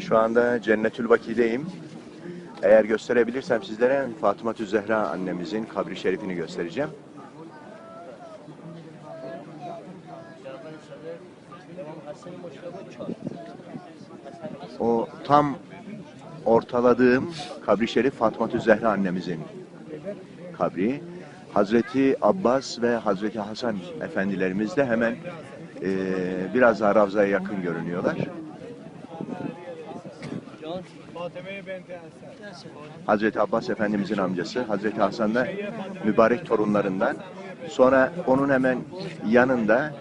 Şu anda Cennetül Baki'deyim. Eğer gösterebilirsem sizlere Fatıma Zehra annemizin kabri şerifini göstereceğim. O tam ortaladığım kabri şerif Fatıma Zehra annemizin kabri. Hazreti Abbas ve Hazreti Hasan efendilerimiz de hemen eee, biraz daha Ravza'ya yakın görünüyorlar. Hazreti Abbas Efendimizin amcası, Hazreti Hasan mübarek torunlarından. Sonra onun hemen yanında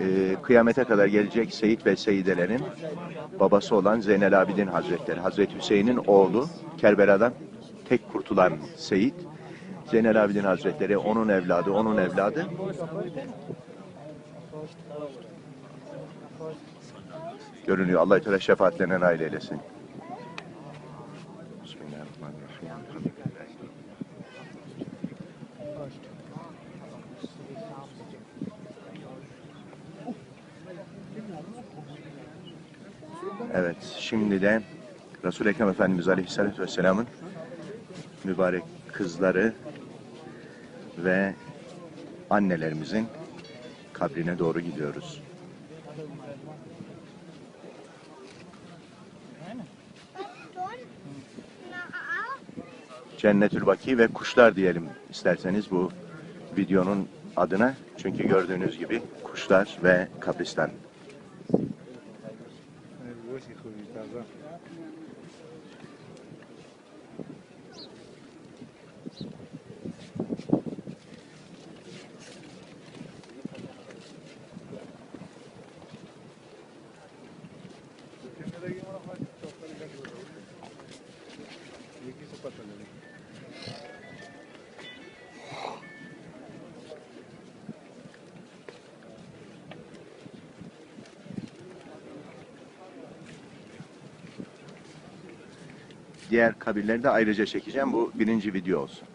e, kıyamete kadar gelecek Seyit ve Seyidelerin babası olan Zeynel Abidin Hazretleri. Hazreti Hüseyin'in oğlu, Kerbela'dan tek kurtulan Seyit. Zeynel Abidin Hazretleri, onun evladı, onun evladı. Görünüyor. Allah-u Teala şefaatlerine nail eylesin. Evet, şimdi de Resul-i Ekrem Efendimiz Aleyhisselatü Vesselam'ın mübarek kızları ve annelerimizin kabrine doğru gidiyoruz. Cennetül Baki ve kuşlar diyelim isterseniz bu videonun adına. Çünkü gördüğünüz gibi kuşlar ve kabristan. Diğer kabirleri de ayrıca çekeceğim. Bu birinci video olsun.